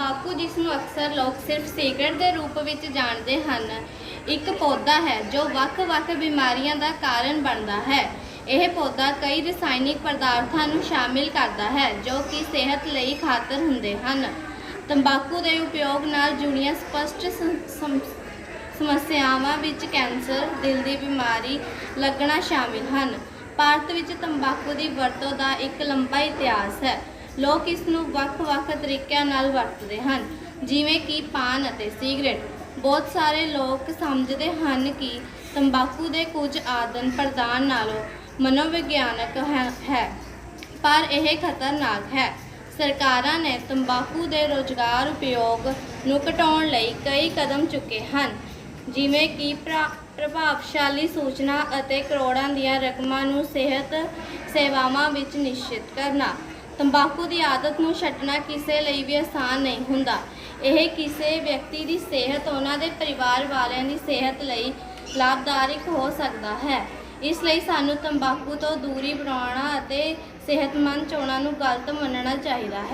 ਤੰਬਾਕੂ ਜਿਸ ਨੂੰ ਅਕਸਰ ਲੋਕ ਸਿਰਫ ਸਿਗਰਟ ਦੇ ਰੂਪ ਵਿੱਚ ਜਾਣਦੇ ਹਨ ਇੱਕ ਪੌਦਾ ਹੈ ਜੋ ਵੱਖ-ਵੱਖ ਬਿਮਾਰੀਆਂ ਦਾ ਕਾਰਨ ਬਣਦਾ ਹੈ। ਇਹ ਪੌਦਾ ਕਈ ਰਸਾਇਣਿਕ ਪਦਾਰਥਾਂ ਨੂੰ ਸ਼ਾਮਿਲ ਕਰਦਾ ਹੈ ਜੋ ਕਿ ਸਿਹਤ ਲਈ ਖਾਤਰ ਹੁੰਦੇ ਹਨ। ਤੰਬਾਕੂ ਦੇ ਉਪਯੋਗ ਨਾਲ ਜੁੜੀਆਂ ਸਪਸ਼ਟ ਸਮ- ਸਮੱਸਿਆਵਾਂ ਵਿੱਚ ਕੈਂਸਰ, ਦਿਲ ਦੀ ਬਿਮਾਰੀ ਲੱਗਣਾ ਸ਼ਾਮਿਲ ਹਨ। ਭਾਰਤ ਵਿੱਚ ਤੰਬਾਕੂ ਦੀ ਵਰਤੋਂ ਦਾ ਇੱਕ ਲੰਬਾ ਇਤਿਹਾਸ ਹੈ। ਲੋਕ ਇਸ ਨੂੰ ਵੱਖ-ਵੱਖ ਤਰੀਕਿਆਂ ਨਾਲ ਵਰਤਦੇ ਹਨ, ਜਿਵੇਂ ਕਿ ਪਾਨ ਅਤੇ ਸਿਗਰਟ। ਬਹੁਤ ਸਾਰੇ ਲੋਕ ਸਮਝਦੇ ਹਨ ਕਿ ਤੰਬਾਕੂ ਦੇ ਕੁਝ ਆਦਨ ਪ੍ਰਦਾਨ ਨਾਲੋਂ ਮਨੋਵਿਗਿਆਨਕ ਹੈ- ਹੈ, ਪਰ ਇਹ ਖਤਰਨਾਕ ਹੈ। ਸਰਕਾਰਾਂ ਨੇ ਤੰਬਾਕੂ ਦੇ ਰੋਜ਼ਗਾਰ ਉਪਯੋਗ ਨੂੰ ਘਟਾਉਣ ਲਈ ਕਈ ਕਦਮ ਚੁੱਕੇ ਹਨ, ਜਿਵੇਂ ਕਿ ਪ੍ਰਾ- ਪ੍ਰਭਾਵਸ਼ਾਲੀ ਸੂਚਨਾ ਅਤੇ ਕਰੋੜਾਂ ਦੀਆਂ ਰਕਮਾਂ ਨੂੰ ਸਿਹਤ ਸੇਵਾਵਾਂ ਵਿੱਚ ਨਿਸ਼ਚਿਤ ਕਰਨਾ। ਤੰਬਾਕੂ ਦੀ ਆਦਤ ਨੂੰ ਛੱਡਣਾ ਕਿਸੇ ਲਈ ਵੀ ਆਸਾਨ ਨਹੀਂ ਹੁੰਦਾ। ਇਹ ਕਿਸੇ ਵਿਅਕਤੀ ਦੀ ਸਿਹਤ, ਉਹਨਾਂ ਦੇ ਪਰਿਵਾਰ ਵਾਲਿਆਂ ਦੀ ਸਿਹਤ ਲਈ ਲਾਭਦਾਇਕ ਹੋ ਸਕਦਾ ਹੈ। ਇਸ ਲਈ ਸਾਨੂੰ ਤੰਬਾਕੂ ਤੋਂ ਦੂਰੀ ਬਣਾਉਣਾ ਅਤੇ ਸਿਹਤਮੰਦ ਚੋਣਾਂ ਨੂੰ ਗਲਤ ਮੰਨਣਾ ਚਾਹੀਦਾ ਹੈ।